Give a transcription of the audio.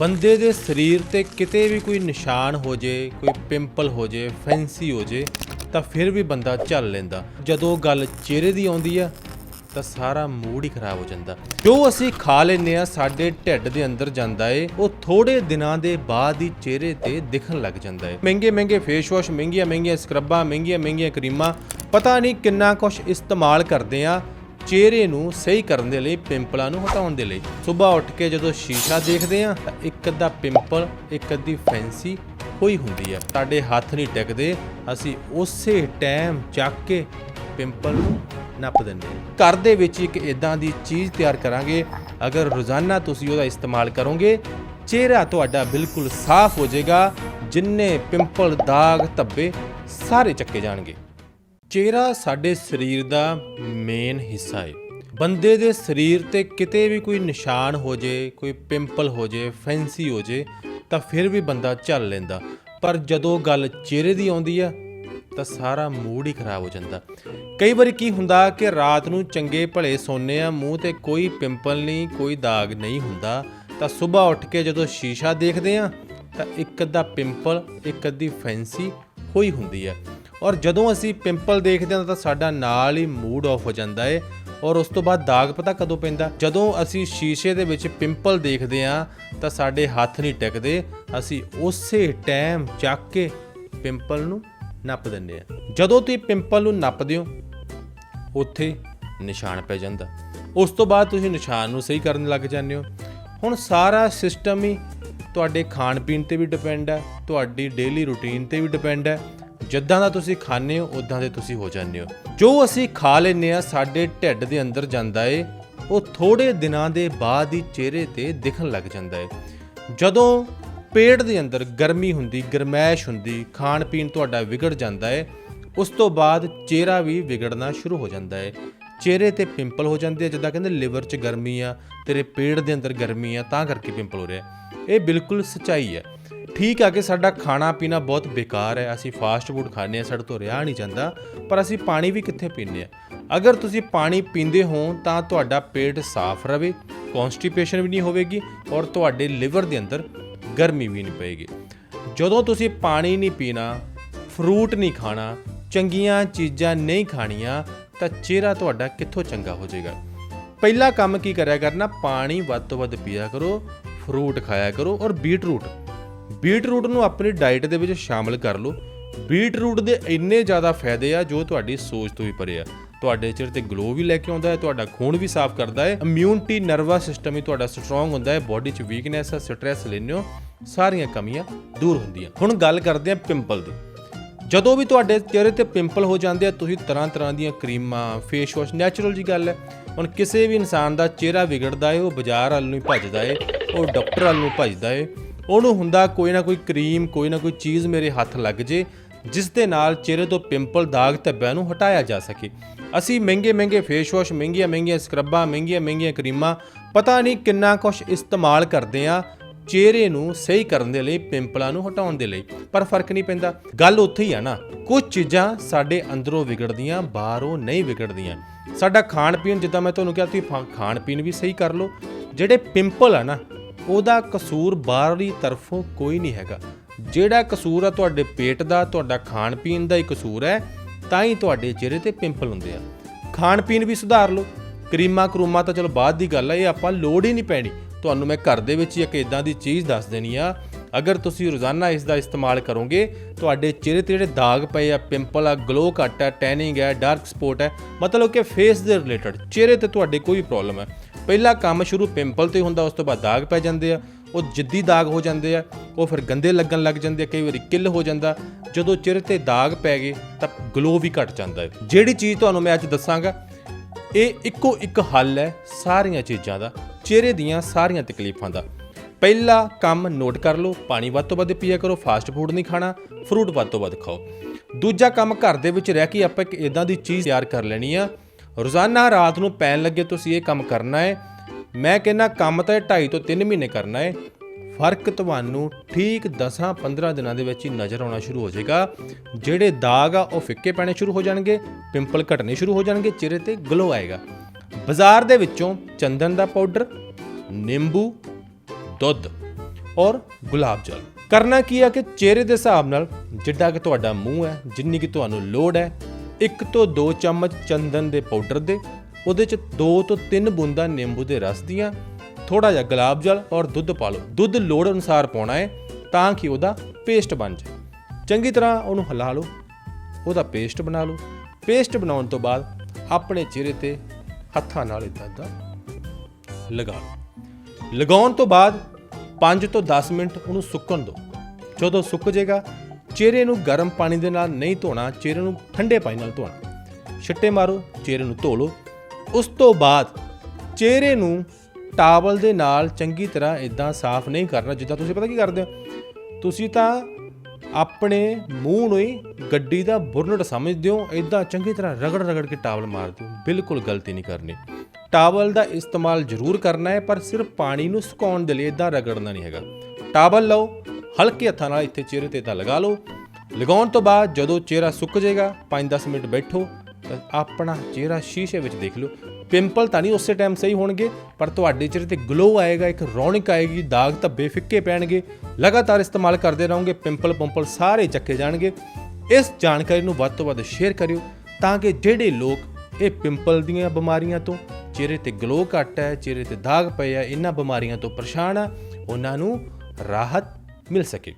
ਬੰਦੇ ਦੇ ਸਰੀਰ ਤੇ ਕਿਤੇ ਵੀ ਕੋਈ ਨਿਸ਼ਾਨ ਹੋ ਜੇ, ਕੋਈ ਪਿੰਪਲ ਹੋ ਜੇ, ਫੈਂਸੀ ਹੋ ਜੇ, ਤਾਂ ਫਿਰ ਵੀ ਬੰਦਾ ਝੱਲ ਲੈਂਦਾ। ਜਦੋਂ ਗੱਲ ਚਿਹਰੇ ਦੀ ਆਉਂਦੀ ਆ, ਤਾਂ ਸਾਰਾ ਮੂਡ ਹੀ ਖਰਾਬ ਹੋ ਜਾਂਦਾ। ਜੋ ਅਸੀਂ ਖਾ ਲੈਂਦੇ ਆ, ਸਾਡੇ ਢਿੱਡ ਦੇ ਅੰਦਰ ਜਾਂਦਾ ਏ, ਉਹ ਥੋੜੇ ਦਿਨਾਂ ਦੇ ਬਾਅਦ ਹੀ ਚਿਹਰੇ ਤੇ ਦਿਖਣ ਲੱਗ ਜਾਂਦਾ ਏ। ਮਹਿੰਗੇ ਮਹਿੰਗੇ ਫੇਸ ਵਾਸ਼ ਮਹਿੰਗੀਆਂ ਮਹਿੰਗੀਆਂ ਸਕਰਬਾਂ ਮਹਿੰਗੀਆਂ ਮਹਿੰਗੀਆਂ ਕਰੀਮਾਂ ਪਤਾ ਨਹੀਂ ਕਿੰਨਾ ਕੁਝ ਇਸਤੇਮਾਲ ਕਰਦੇ ਆ ਚਿਹਰੇ ਨੂੰ ਸਹੀ ਕਰਨ ਦੇ ਲਈ, ਪਿੰਪਲਾਂ ਨੂੰ ਹਟਾਉਣ ਦੇ ਲਈ। ਸਵੇਰ ਉੱਠ ਕੇ ਜਦੋਂ ਸ਼ੀਸ਼ਾ ਦੇਖਦੇ ਆ ਤਾਂ ਇੱਕ ਅੱਧਾ ਪਿੰਪਲ, ਇੱਕ ਅੱਧੀ ਫੈਂਸੀ ਹੋਈ ਹੁੰਦੀ ਹੈ। ਸਾਡੇ ਹੱਥ ਨਹੀਂ ਟਿਕਦੇ, ਅਸੀਂ ਉਸੇ ਟਾਈਮ ਚੱਕ ਕੇ ਪਿੰਪਲ ਨੂੰ ਨੱਪ ਦਿੰਦੇ ਘਰ ਦੇ ਵਿੱਚ ਇੱਕ ਇਦਾਂ ਦੀ ਚੀਜ਼ ਤਿਆਰ ਕਰਾਂਗੇ, ਅਗਰ ਰੋਜ਼ਾਨਾ ਤੁਸੀਂ ਉਹਦਾ ਇਸਤੇਮਾਲ ਕਰੋਗੇ, ਚਿਹਰਾ ਤੁਹਾਡਾ ਬਿਲਕੁਲ ਸਾਫ਼ ਹੋ ਜਾਏਗਾ, ਜਿੰਨੇ ਪਿੰਪਲ, ਦਾਗ, ਧੱਬੇ ਸਾਰੇ ਚੱਕੇ ਜਾਣਗੇ। ਚਿਹਰਾ ਸਾਡੇ ਸਰੀਰ ਦਾ ਮੇਨ ਹਿੱਸਾ ਹੈ ਬੰਦੇ ਦੇ ਸਰੀਰ ਤੇ ਕਿਤੇ ਵੀ ਕੋਈ ਨਿਸ਼ਾਨ ਹੋ ਜੇ, ਕੋਈ ਪਿੰਪਲ ਹੋ ਜੇ ਫੈਂਸੀ ਹੋ ਜੇ, ਤਾਂ ਫਿਰ ਵੀ ਬੰਦਾ ਝੱਲ ਲੈਂਦਾ। ਪਰ ਜਦੋਂ ਗੱਲ ਚਿਹਰੇ ਦੀ ਆਉਂਦੀ ਆ, ਤਾਂ ਸਾਰਾ ਮੂਡ ਹੀ ਖਰਾਬ ਹੋ ਜਾਂਦਾ। ਕਈ ਵਾਰੀ ਕੀ ਹੁੰਦਾ ਕਿ ਰਾਤ ਨੂੰ ਚੰਗੇ ਭਲੇ ਸੌਂਦੇ ਆ, ਮੂੰਹ ਤੇ ਕੋਈ ਪਿੰਪਲ ਨਹੀਂ, ਕੋਈ ਦਾਗ ਨਹੀਂ ਹੁੰਦਾ, ਤਾਂ ਸਵੇਰ ਉੱਠ ਕੇ ਜਦੋਂ ਸ਼ੀਸ਼ਾ ਦੇਖਦੇ ਆ, ਤਾਂ ਇੱਕ ਅੱਧਾ ਪਿੰਪਲ ਇੱਕ ਅੱਧੀ ਫੈਂਸੀ ਹੋਈ ਹੁੰਦੀ ਹੈ ਔਰ ਜਦੋਂ ਅਸੀਂ ਪਿੰਪਲ ਦੇਖਦੇ ਹਾਂ ਤਾਂ ਸਾਡਾ ਨਾਲ ਹੀ ਮੂਡ ਆਫ ਹੋ ਜਾਂਦਾ ਹੈ ਔਰ ਉਸ ਤੋਂ ਬਾਅਦ ਦਾਗ ਪਤਾ ਕਦੋਂ ਪੈਂਦਾ? ਜਦੋਂ ਅਸੀਂ ਸ਼ੀਸ਼ੇ ਦੇ ਵਿੱਚ ਪਿੰਪਲ ਦੇਖਦੇ ਹਾਂ ਤਾਂ ਸਾਡੇ ਹੱਥ ਨਹੀਂ ਟਿਕਦੇ। ਅਸੀਂ ਉਸੇ ਟਾਈਮ ਚੱਕ ਕੇ ਪਿੰਪਲ ਨੂੰ ਨੱਪ ਦਿੰਦੇ ਆ ਜਦੋਂ ਤੁਸੀਂ ਪਿੰਪਲ ਨੂੰ ਨੱਪਦੇ ਹੋ, ਉੱਥੇ ਨਿਸ਼ਾਨ ਪੈ ਜਾਂਦਾ। ਉਸ ਤੋਂ ਬਾਅਦ ਤੁਸੀਂ ਨਿਸ਼ਾਨ ਨੂੰ ਸਹੀ ਕਰਨ ਲੱਗ ਜਾਂਦੇ ਹੋ। ਹੁਣ ਸਾਰਾ ਸਿਸਟਮ ਹੀ ਤੁਹਾਡੇ ਖਾਣ ਪੀਣ ਤੇ ਵੀ ਡਿਪੈਂਡ ਹੈ, ਤੁਹਾਡੀ ਡੇਲੀ ਰੁਟੀਨ ਤੇ ਵੀ ਡਿਪੈਂਡ ਹੈ। ਜਿੱਦਾਂ ਦਾ ਤੁਸੀਂ ਖਾਂਦੇ ਹੋ ਉਦਾਂ ਦੇ ਤੁਸੀਂ ਹੋ ਜਾਂਦੇ ਹੋ। ਜੋ ਅਸੀਂ ਖਾ ਲੈਂਦੇ ਆ ਸਾਡੇ ਢਿੱਡ ਦੇ ਅੰਦਰ ਜਾਂਦਾ ਏ, ਉਹ ਥੋੜੇ ਦਿਨਾਂ ਦੇ ਬਾਅਦ ਹੀ ਚਿਹਰੇ ਤੇ ਦਿਖਣ ਲੱਗ ਜਾਂਦਾ ਏ। ਜਦੋਂ ਪੇਟ ਦੇ ਅੰਦਰ ਗਰਮੀ ਹੁੰਦੀ, ਗਰਮੈਸ਼ ਹੁੰਦੀ ਖਾਣ ਪੀਣ ਤੁਹਾਡਾ ਵਿਗੜ ਜਾਂਦਾ ਏ, ਉਸ ਤੋਂ ਬਾਅਦ ਚਿਹਰਾ ਵੀ ਵਿਗੜਨਾ ਸ਼ੁਰੂ ਹੋ ਜਾਂਦਾ ਏ। ਚਿਹਰੇ ਤੇ ਪਿੰਪਲ ਹੋ ਜਾਂਦੇ ਆ, ਜਿੱਦਾਂ ਕਹਿੰਦੇ ਲਿਵਰ 'ਚ ਗਰਮੀ ਆ, ਤੇਰੇ ਪੇਟ ਦੇ ਅੰਦਰ ਗਰਮੀ ਆ, ਤਾਂ ਕਰਕੇ ਪਿੰਪਲ ਹੋ ਰਿਹਾ। ਇਹ ਬਿਲਕੁਲ ਸਚਾਈ ਹੈ ਠੀਕ ਆ ਕਿ ਸਾਡਾ ਖਾਣਾ ਪੀਣਾ ਬਹੁਤ ਬੇਕਾਰ ਹੈ। ਅਸੀਂ ਫਾਸਟ ਫੂਡ ਖਾਂਦੇ ਆ ਸਾਡੇ ਤੋਂ ਰਿਹਾ ਨਹੀਂ ਜਾਂਦਾ, ਪਰ ਅਸੀਂ ਪਾਣੀ ਵੀ ਕਿੱਥੇ ਪੀਂਦੇ ਆ ਅਗਰ ਤੁਸੀਂ ਪਾਣੀ ਪੀਂਦੇ ਹੋ, ਤਾਂ ਤੁਹਾਡਾ ਪੇਟ ਸਾਫ਼ ਰਵੇ ਕਨਸਟੀਪੇਸ਼ਨ ਵੀ ਨਹੀਂ ਹੋਵੇਗੀ ਔਰ ਤੁਹਾਡੇ ਲਿਵਰ ਦੇ ਅੰਦਰ ਗਰਮੀ ਵੀ ਨਹੀਂ ਪਏਗੀ। ਜਦੋਂ ਤੁਸੀਂ ਪਾਣੀ ਨਹੀਂ ਪੀਣਾ ਫਰੂਟ ਨਹੀਂ ਖਾਣਾ, ਚੰਗੀਆਂ ਚੀਜ਼ਾਂ ਨਹੀਂ ਖਾਣੀਆਂ, ਤਾਂ ਚਿਹਰਾ ਤੁਹਾਡਾ ਕਿੱਥੋਂ ਚੰਗਾ ਹੋ ਜਾਏਗਾ? ਪਹਿਲਾ ਕੰਮ ਕੀ ਕਰਿਆ ਕਰਨਾ? ਪਾਣੀ ਵੱਧ ਤੋਂ ਵੱਧ ਪੀਆ ਕਰੋ ਫਰੂਟ ਖਾਇਆ ਕਰੋ ਔਰ ਬੀਟਰੂਟ ਬੀਟਰੂਟ ਨੂੰ ਆਪਣੀ ਡਾਈਟ ਦੇ ਵਿੱਚ ਸ਼ਾਮਲ ਕਰ ਲਓ। ਬੀਟਰੂਟ ਦੇ ਇੰਨੇ ਜ਼ਿਆਦਾ ਫਾਇਦੇ ਆ ਜੋ ਤੁਹਾਡੀ ਸੋਚ ਤੋਂ ਵੀ ਪਰੇ ਆ। ਤੁਹਾਡੇ ਚਿਹਰੇ ਤੇ ਗਲੋ ਵੀ ਲੈ ਕੇ ਆਉਂਦਾ ਹੈ, ਤੁਹਾਡਾ ਖੂਨ ਵੀ ਸਾਫ਼ ਕਰਦਾ ਹੈ। ਇਮਿਊਨਿਟੀ ਨਰਵਸ ਸਿਸਟਮ ਵੀ ਤੁਹਾਡਾ ਸਟਰੋਂਗ ਹੁੰਦਾ ਹੈ ਬਾਡੀ 'ਚ ਵੀਕਨੈਸ ਆ ਸਟ੍ਰੈਸ ਲੈਂਦੇ ਹੋ, ਸਾਰੀਆਂ ਕਮੀਆਂ ਦੂਰ ਹੁੰਦੀਆਂ। ਹੁਣ ਗੱਲ ਕਰਦੇ ਆ ਪਿੰਪਲ ਦੀ। ਜਦੋਂ ਵੀ ਤੁਹਾਡੇ ਚਿਹਰੇ ਤੇ ਪਿੰਪਲ ਹੋ ਜਾਂਦੇ ਆ, ਤੁਸੀਂ ਤਰ੍ਹਾਂ ਤਰ੍ਹਾਂ ਦੀਆਂ ਕਰੀਮਾਂ ਫੇਸ ਵਾਸ਼ ਨੈਚੁਰਲ ਜੀ ਗੱਲ ਹੈ। ਹੁਣ ਕਿਸੇ ਵੀ ਇਨਸਾਨ ਦਾ ਚਿਹਰਾ ਵਿਗੜਦਾ ਹੈ ਉਹ ਬਾਜ਼ਾਰ ਵੱਲ ਨੂੰ ਹੀ ਭੱਜਦਾ ਹੈ ਉਹ ਡਾਕਟਰ ਵੱਲ ਨੂੰ ਭੱਜਦਾ ਹੈ ਉਹਨੂੰ ਹੁੰਦਾ ਕੋਈ ਨਾ ਕੋਈ ਕਰੀਮ, ਕੋਈ ਨਾ ਕੋਈ ਚੀਜ਼ ਮੇਰੇ ਹੱਥ ਲੱਗ ਜੇ, ਜਿਸ ਦੇ ਨਾਲ ਚਿਹਰੇ ਤੋਂ ਪਿੰਪਲ ਦਾਗ ਧੱਬਿਆਂ ਨੂੰ ਹਟਾਇਆ ਜਾ ਸਕੇ। ਅਸੀਂ ਮਹਿੰਗੇ ਮਹਿੰਗੇ ਫੇਸ ਵਾਸ਼ ਮਹਿੰਗੀਆਂ ਮਹਿੰਗੀਆਂ ਸਕਰਬਾਂ ਮਹਿੰਗੀਆਂ ਮਹਿੰਗੀਆਂ ਕਰੀਮਾਂ, ਪਤਾ ਨਹੀਂ ਕਿੰਨਾ ਕੁਝ ਇਸਤੇਮਾਲ ਕਰਦੇ ਆ ਚਿਹਰੇ ਨੂੰ ਸਹੀ ਕਰਨ ਦੇ ਲਈ, ਪਿੰਪਲਾਂ ਨੂੰ ਹਟਾਉਣ ਦੇ ਲਈ। ਪਰ ਫ਼ਰਕ ਨਹੀਂ ਪੈਂਦਾ। ਗੱਲ ਉੱਥੇ ਹੀ ਆ ਨਾ। ਕੁਝ ਚੀਜ਼ਾਂ ਸਾਡੇ ਅੰਦਰੋਂ ਵਿਗੜਦੀਆਂ, ਬਾਹਰੋਂ ਨਹੀਂ ਵਿਗੜਦੀਆਂ। ਸਾਡਾ ਖਾਣ ਪੀਣ ਜਿੱਦਾਂ ਮੈਂ ਤੁਹਾਨੂੰ ਕਿਹਾ, ਤੁਸੀਂ ਫਾ- ਖਾਣ ਪੀਣ ਵੀ ਸਹੀ ਕਰ ਲਓ। ਜਿਹੜੇ ਪਿੰਪਲ ਆ ਨਾ ਉਹਦਾ ਕਸੂਰ ਬਾਹਰਲੀ ਤਰਫੋਂ ਕੋਈ ਨਹੀਂ ਹੈਗਾ। ਜਿਹੜਾ ਕਸੂਰ ਆ ਤੁਹਾਡੇ ਪੇਟ ਦਾ, ਤੁਹਾਡਾ ਖਾਣ ਪੀਣ ਦਾ ਹੀ ਕਸੂਰ ਹੈ, ਤਾਂ ਹੀ ਤੁਹਾਡੇ ਚਿਹਰੇ ਤੇ ਪਿੰਪਲ ਹੁੰਦੇ ਆ। ਖਾਣ ਪੀਣ ਵੀ ਸੁਧਾਰ ਲਓ। ਕਰੀਮਾਂ ਕਰੂਮਾਂ ਤਾਂ ਚਲੋ ਬਾਅਦ ਦੀ ਗੱਲ ਆ, ਇਹ ਆਪਾਂ ਲੋੜ ਹੀ ਨਹੀਂ ਪੈਣੀ। ਤੁਹਾਨੂੰ ਮੈਂ ਘਰ ਦੇ ਵਿੱਚ ਹੀ ਇੱਕ ਇਦਾਂ ਦੀ ਚੀਜ਼ ਦੱਸ ਦੇਣੀ ਆ ਅਗਰ ਤੁਸੀਂ ਰੋਜ਼ਾਨਾ ਇਸ ਦਾ ਇਸਤੇਮਾਲ ਕਰੋਗੇ, ਤੁਹਾਡੇ ਚਿਹਰੇ ਤੇ ਜਿਹੜੇ ਦਾਗ ਪਏ ਆ, ਪਿੰਪਲ ਆ ਗਲੋ ਘੱਟ ਹੈ ਟੈਨਿੰਗ ਹੈ ਡਾਰਕ ਸਪੌਟ ਹੈ ਮਤਲਬ ਕਿ ਫੇਸ ਦੇ ਰਿਲੇਟਡ ਚਿਹਰੇ ਤੇ ਤੁਹਾਡੇ ਕੋਈ ਪ੍ਰੋਬਲਮ ਹੈ ਪਹਿਲਾ ਕੰਮ ਸ਼ੁਰੂ ਪਿੰਪਲ ਤੇ ਹੁੰਦਾ, ਉਸ ਤੋਂ ਬਾਅਦ ਦਾਗ ਪੈ ਜਾਂਦੇ ਆ, ਉਹ ਜਿੱਦੀ ਦਾਗ ਹੋ ਜਾਂਦੇ ਆ, ਉਹ ਫਿਰ ਗੰਦੇ ਲੱਗਣ ਲੱਗ ਜਾਂਦੇ ਆ, ਕਈ ਵਾਰੀ ਕਿੱਲ ਹੋ ਜਾਂਦਾ। ਜਦੋਂ ਚਿਹਰੇ ਤੇ ਦਾਗ ਪੈ ਗਏ, ਤਾਂ ਗਲੋ ਵੀ ਘਟ ਜਾਂਦਾ ਹੈ। ਜਿਹੜੀ ਚੀਜ਼ ਤੁਹਾਨੂੰ ਮੈਂ ਅੱਜ ਦੱਸਾਂਗਾ, ਇਹ ਇੱਕੋ ਇੱਕ ਹੱਲ ਹੈ ਸਾਰੀਆਂ ਚੀਜ਼ਾਂ ਦਾ, ਚਿਹਰੇ ਦੀਆਂ ਸਾਰੀਆਂ ਤਕਲੀਫਾਂ ਦਾ। ਪਹਿਲਾ ਕੰਮ ਨੋਟ ਕਰ ਲਓ, ਪਾਣੀ ਵੱਧ ਤੋਂ ਵੱਧ ਪੀਆ ਕਰੋ ਫਾਸਟ ਫੂਡ ਨਹੀਂ ਖਾਣਾ ਫਰੂਟ ਵੱਧ ਤੋਂ ਵੱਧ ਖਾਓ। ਦੂਜਾ ਕੰਮ ਘਰ ਦੇ ਵਿੱਚ ਰਹਿ ਕੇ ਆਪਾਂ ਇੱਕ ਇਦਾਂ ਦੀ ਚੀਜ਼ ਤਿਆਰ ਕਰ ਲੈਣੀ ਆ। ਰੋਜ਼ਾਨਾ ਰਾਤ ਨੂੰ ਪੈਣ ਲੱਗੇ ਤੁਸੀਂ ਇਹ ਕੰਮ ਕਰਨਾ ਹੈ। ਮੈਂ ਕਹਿੰਨਾ ਕੰਮ ਤਾਂ 2.5 ਤੋਂ 3 ਮਹੀਨੇ ਕਰਨਾ ਹੈ। ਫ਼ਰਕ ਤੁਹਾਨੂੰ ਠੀਕ 10-15 ਦਿਨਾਂ ਦੇ ਵਿੱਚ ਹੀ ਨਜ਼ਰ ਆਉਣਾ ਸ਼ੁਰੂ ਹੋ ਜਾਏਗਾ। ਜਿਹੜੇ ਦਾਗ ਆ, ਉਹ ਫਿੱਕੇ ਪੈਣੇ ਸ਼ੁਰੂ ਹੋ ਜਾਣਗੇ, ਪਿੰਪਲ ਘਟਣੇ ਸ਼ੁਰੂ ਹੋ ਜਾਣਗੇ, ਚਿਹਰੇ ਤੇ ਗਲੋ ਆਏਗਾ। ਬਾਜ਼ਾਰ ਦੇ ਵਿੱਚੋਂ ਚੰਦਨ ਦਾ ਪਾਊਡਰ ਨਿੰਬੂ ਦੁੱਧ ਔਰ ਗੁਲਾਬ ਜਲ। ਕਰਨਾ ਕੀ ਆ ਕਿ ਚਿਹਰੇ ਦੇ ਹਿਸਾਬ ਨਾਲ ਜਿੱਡਾ ਕਿ ਤੁਹਾਡਾ ਮੂੰਹ ਹੈ, ਜਿੰਨੀ ਕਿ ਤੁਹਾਨੂੰ ਲੋੜ ਹੈ, ਇੱਕ ਤੋਂ ਦੋ ਚਮਚ ਚੰਦਨ ਦੇ ਪਾਊਡਰ ਦੇ, ਉਹਦੇ ਚ ਦੋ ਤੋਂ ਤਿੰਨ ਬੂੰਦਾਂ ਨਿੰਬੂ ਦੇ ਰਸ ਦੀਆਂ ਥੋੜਾ ਜਿਹਾ ਗੁਲਾਬ ਜਲ ਔਰ ਦੁੱਧ ਪਾ ਲਓ। ਦੁੱਧ ਲੋੜ ਅਨੁਸਾਰ ਪਾਉਣਾ ਹੈ ਤਾਂ ਕਿ ਉਹਦਾ ਪੇਸਟ ਬਣ ਜਾਏ। ਚੰਗੀ ਤਰ੍ਹਾਂ ਉਹਨੂੰ ਹਿਲਾ ਲਓ, ਉਹਦਾ ਪੇਸਟ ਬਣਾ ਲਓ। ਪੇਸਟ ਬਣਾਉਣ ਤੋਂ ਬਾਅਦ ਆਪਣੇ ਚਿਹਰੇ ਤੇ ਹੱਥਾਂ ਨਾਲ ਇਦਾਂ ਦਾ ਲਗਾ ਲਓ। ਲਗਾਉਣ ਤੋਂ ਬਾਅਦ 5 ਤੋਂ 10 ਮਿੰਟ ਉਹਨੂੰ ਸੁੱਕਣ ਦਿਓ ਜਦੋਂ ਸੁੱਕ ਜਾਏਗਾ, ਚਿਹਰੇ ਨੂੰ ਗਰਮ ਪਾਣੀ ਦੇ ਨਾਲ ਨਹੀਂ ਧੋਣਾ, ਚਿਹਰੇ ਨੂੰ ਠੰਡੇ ਪਾਣੀ ਨਾਲ ਧੋਣਾ। ਛਿੱਟੇ ਮਾਰੋ, ਚਿਹਰੇ ਨੂੰ ਧੋ ਲਓ। ਉਸ ਤੋਂ ਬਾਅਦ ਚਿਹਰੇ ਨੂੰ ਟਾਵਲ ਦੇ ਨਾਲ ਚੰਗੀ ਤਰ੍ਹਾਂ ਇਦਾਂ ਸਾਫ਼ ਨਹੀਂ ਕਰਨਾ, ਜਿੱਦਾਂ ਤੁਸੀਂ ਪਤਾ ਕੀ ਕਰਦੇ ਹੋ? ਤੁਸੀਂ ਤਾਂ ਆਪਣੇ ਮੂੰਹ ਨੂੰ ਹੀ ਗੱਡੀ ਦਾ ਬੁਰਨਟ ਸਮਝਦੇ ਹੋ ਇਦਾਂ ਚੰਗੀ ਤਰ੍ਹਾਂ ਰਗੜ ਰਗੜ ਕੇ ਟਾਵਲ ਮਾਰਦੇ ਹੋ ਬਿਲਕੁਲ ਗਲਤੀ ਨਹੀਂ ਕਰਨੀ। ਟਾਵਲ ਦਾ ਇਸਤੇਮਾਲ ਜ਼ਰੂਰ ਕਰਨਾ ਹੈ, ਪਰ ਸਿਰਫ ਪਾਣੀ ਨੂੰ ਸੁਕਾਉਣ ਦੇ ਲਈ ਇਦਾਂ ਰਗੜਨਾ ਨਹੀਂ ਹੈਗਾ। ਟਾਵਲ ਲਓ, ਹਲਕੇ ਹੱਥਾਂ ਨਾਲ ਇੱਥੇ ਚਿਹਰੇ ਤੇ ਤਾਂ ਲਗਾ ਲਓ। ਲਗਾਉਣ ਤੋਂ ਬਾਅਦ ਜਦੋਂ ਚਿਹਰਾ ਸੁੱਕ ਜਾਏਗਾ 5-10 ਮਿੰਟ ਬੈਠੋ, ਤਾਂ ਆਪਣਾ ਚਿਹਰਾ ਸ਼ੀਸ਼ੇ ਵਿੱਚ ਦੇਖ ਲਓ। ਪਿੰਪਲ ਤਾਂ ਨਹੀਂ ਉਸੇ ਟਾਈਮ ਸਹੀ ਹੋਣਗੇ, ਪਰ ਤੁਹਾਡੇ ਚਿਹਰੇ ਤੇ ਗਲੋ ਆਏਗਾ, ਇੱਕ ਰੌਣਕ ਆਏਗੀ, ਦਾਗ ਧੱਬੇ ਫਿੱਕੇ ਪੈਣਗੇ। ਲਗਾਤਾਰ ਇਸਤੇਮਾਲ ਕਰਦੇ ਰਹੋਗੇ, ਪਿੰਪਲ ਪੰਪਲ ਸਾਰੇ ਚੱਕੇ ਜਾਣਗੇ। ਇਸ ਜਾਣਕਾਰੀ ਨੂੰ ਵੱਧ ਤੋਂ ਵੱਧ ਸ਼ੇਅਰ ਕਰਿਓ, ਤਾਂ ਕਿ ਜਿਹੜੇ ਲੋਕ ਇਹ ਪਿੰਪਲ ਦੀਆਂ ਬਿਮਾਰੀਆਂ ਤੋਂ ਚਿਹਰੇ ਤੇ ਗਲੋ ਘੱਟ ਹੈ, ਚਿਹਰੇ ਤੇ ਦਾਗ ਪਏ ਆ, ਇਹਨਾਂ ਬਿਮਾਰੀਆਂ ਤੋਂ ਪਰੇਸ਼ਾਨ ਆ, ਉਹਨਾਂ ਨੂੰ ਰਾਹਤ ਮਿਲ ਸਕੇ।